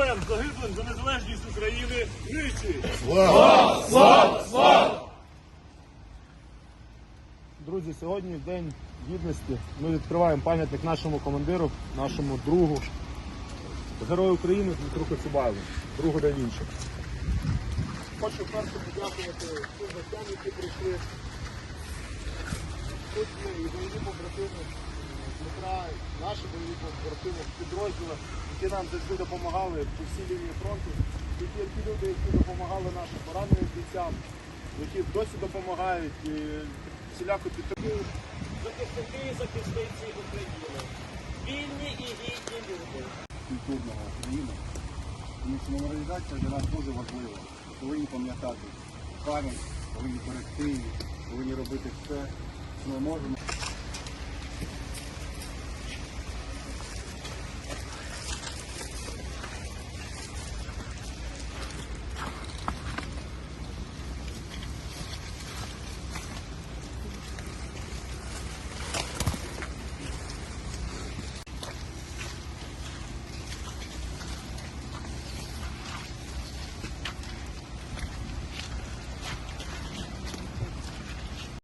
героям загиблим за незалежність України тричі. Друзі, сьогодні в День Гідності ми відкриваємо пам'ятник нашому командиру, нашому другу, герою України Дмитру Коцюбаєву, другу да Вінчі. Хочу перше подякувати всім гостям, які прийшли. Тут і бойові побратими бойові побратими, підрозділи, які нам завжди допомагали по всій лінії фронту. Є ті люди, які допомагали нашим пораненим бійцям, які досі допомагають і всіляко підтримують. захисники і захисниці України. Вільні і гідні люди. культурного України. Тому що меморіалізація для нас дуже важлива. Повинні пам'ятати пам'ять, повинні берегти повинні робити все, що ми можемо.